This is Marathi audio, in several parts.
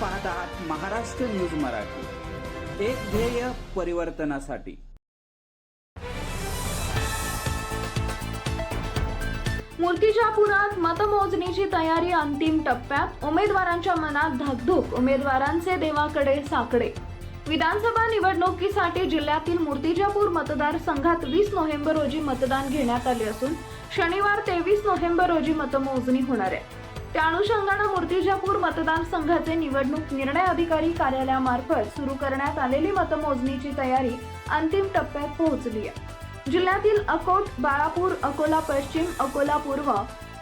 पाहत आहात महाराष्ट्र न्यूज मराठी. एक ध्येय परिवर्तनासाठी. मूर्तिजापुरात मतमोजणीची तयारी अंतिम टप्प्यात उमेदवारांच्या मनात धाकधूक उमेदवारांचे देवाकडे साकडे. विधानसभा निवडणुकीसाठी जिल्ह्यातील मूर्तिजापूर मतदारसंघात वीस नोव्हेंबर रोजी मतदान घेण्यात आले असून शनिवार तेवीस नोव्हेंबर रोजी मतमोजणी होणार आहे. त्या अनुषंगानं मूर्तिजापूर मतदारसंघाचे निवडणूक निर्णय अधिकारी कार्यालयामार्फत सुरू करण्यात आलेली मतमोजणीची तयारी अंतिम टप्प्यात पोहोचली आहे. जिल्ह्यातील अकोट बाळापूर अकोला पश्चिम अकोला पूर्व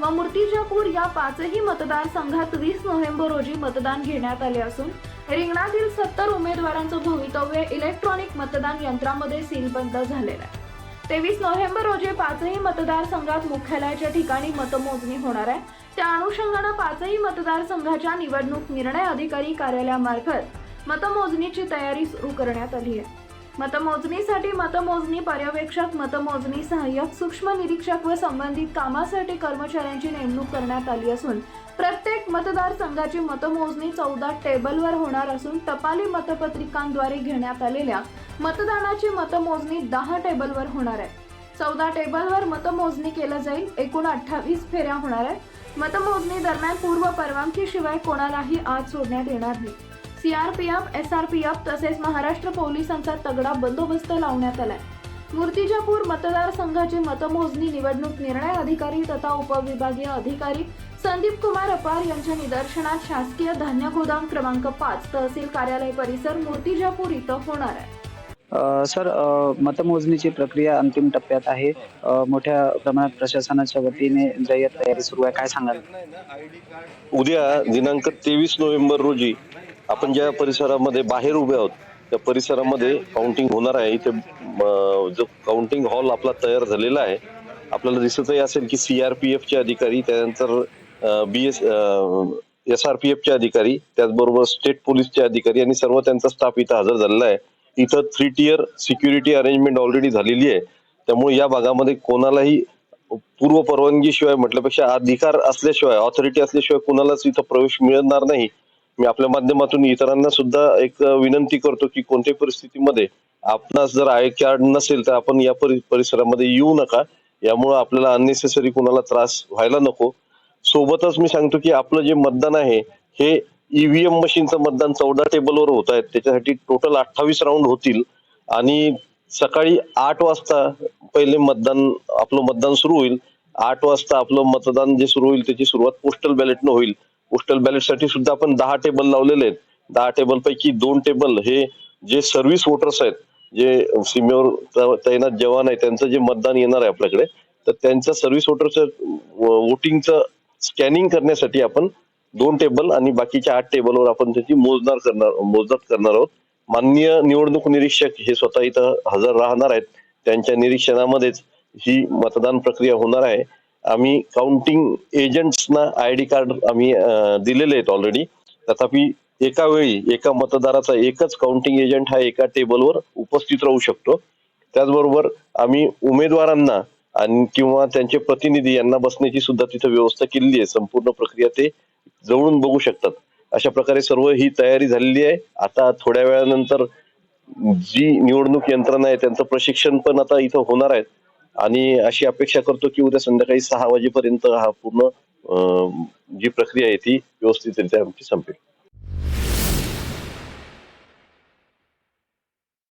व मूर्तिजापूर या पाचही मतदारसंघात वीस नोव्हेंबर रोजी मतदान घेण्यात आले असून रिंगणातील सत्तर उमेदवारांचं भवितव्य इलेक्ट्रॉनिक मतदान यंत्रामध्ये सीलबंद झालेलं आहे. तेवीस नोव्हेंबर रोजी पाचही मतदारसंघात मुख्यालयाच्या ठिकाणी मतमोजणी होणार आहे. त्या अनुषंगानं पाचही मतदारसंघाच्या निवडणूक निर्णय अधिकारी कार्यालयामार्फत मतमोजणीची तयारी सुरू करण्यात आली आहे. मतमोजणीसाठी मतमोजणी पर्यवेक्षक मतमोजणी सहाय्यक सूक्ष्म निरीक्षक व संबंधित कामासाठी कर्मचाऱ्यांची नेमणूक करण्यात आली असून प्रत्येक मतदारसंघाची मतमोजणी चौदा टेबलवर होणार असून टपाली मतपत्रिकांद्वारे घेण्यात आलेल्या मतदानाची मतमोजणी दहा टेबलवर होणार आहे. चौदा टेबलवर मतमोजणी केलं जाईल एकूण अठ्ठावीस फेऱ्या होणार आहेत. मतमोजणी दरम्यान पूर्व परवानगी शिवाय कोणालाही आत सोडण्यात येणार नाही. सीआरपीएफ एसआरपीएफ तसेच महाराष्ट्र पोलिसांचा तगडा बंदोबस्त लावण्यात आलाय. मूर्तिजापूर मतदारसंघाची मतमोजणी निवडणूक निर्णय अधिकारी तथा उपविभागीय अधिकारी संदीप कुमार अपार यांच्या निदर्शनात शासकीय धान्य गोदाम क्रमांक पाच तहसील कार्यालय परिसर मूर्तिजापूर इथं होणार आहे. अ, सर अ, मतमोजणीची प्रक्रिया अंतिम टप्प्यात आहे. अ, मोठ्या प्रमाणात प्रशासनाच्या वतीने जय्यत तयारी सुरू आहे. काय सांगाल? उद्या दिनांक तेवीस नोव्हेंबर रोजी आपण ज्या परिसरामध्ये बाहेर उभे आहोत त्या परिसरामध्ये काउंटिंग होणार आहे. इथे म, जो काउंटिंग हॉल आपला तयार झालेला आहे आपल्याला दिसतही असेल की सीआरपीएफचे अधिकारी त्यानंतर बी एस एस आर पी एफचे अधिकारी त्याचबरोबर स्टेट पोलीसचे अधिकारी आणि सर्व त्यांचा स्टाफ इथं हजर झालेला आहे. इथं three tier security arrangement already झालेली आहे. त्यामुळे या भागामध्ये कोणालाही पूर्व परवानगीशिवाय म्हटल्यापेक्षा अधिकार असल्याशिवाय ऑथॉरिटी असल्याशिवाय कोणालाच इथं प्रवेश मिळणार नाही. मी आपल्या माध्यमातून इतरांना सुद्धा एक विनंती करतो की कोणत्याही परिस्थितीमध्ये आपणास जर आय कार्ड नसेल तर आपण या परिसरामध्ये येऊ नका. यामुळे आपल्याला अननेसेसरी कोणाला त्रास व्हायला नको. सोबतच मी सांगतो की आपलं जे मतदान आहे हे ईव्हीएम मशीनचं मतदान चौदा टेबलवर होत आहे. त्याच्यासाठी टोटल अठ्ठावीस राऊंड होतील. आणि सकाळी आठ वाजता पहिले मतदान आपलं मतदान सुरू होईल. आठ वाजता आपलं मतदान जे सुरू होईल त्याची सुरुवात पोस्टल बॅलेटनं होईल. पोस्टल बॅलेटसाठी सुद्धा आपण दहा टेबल लावलेले आहेत. दहा टेबल पैकी दोन टेबल हे जे सर्व्हिस वोटर्स आहेत जे सीमेवर तैनात जवान आहे त्यांचं जे मतदान येणार आहे आपल्याकडे तर त्यांचं सर्व्हिस वोटरचं वोटिंगचं स्कॅनिंग करण्यासाठी आपण दोन टेबल आणि बाकीच्या आठ टेबलवर आपण त्याची मोजणार करणार मोजदात करणार आहोत. माननीय निवडणूक निरीक्षक हे स्वतः इथं हजर राहणार आहेत. त्यांच्या निरीक्षणामध्येच ही मतदान प्रक्रिया होणार आहे. आम्ही काउंटिंग एजंट्सना आय डी कार्ड आम्ही दिलेले आहेत ऑलरेडी तथापि एका वेळी एका मतदाराचा एकच काउंटिंग एजंट हा एका टेबलवर उपस्थित राहू शकतो. त्याचबरोबर आम्ही उमेदवारांना आणि किंवा त्यांचे प्रतिनिधी यांना बसण्याची सुद्धा तिथं व्यवस्था केलेली आहे. संपूर्ण प्रक्रिया ते जवळून बघू शकतात. अशा प्रकारे सर्व ही तयारी झालेली आहे. आता थोड्या वेळानंतर जी निवडणूक यंत्रणा आहे त्यांचं प्रशिक्षण पण आता इथं होणार आहे. आणि अशी अपेक्षा करतो की उद्या संध्याकाळी सहा वाजेपर्यंत हा पूर्ण जी प्रक्रिया आहे ती व्यवस्थितरित्या आमची संपेल.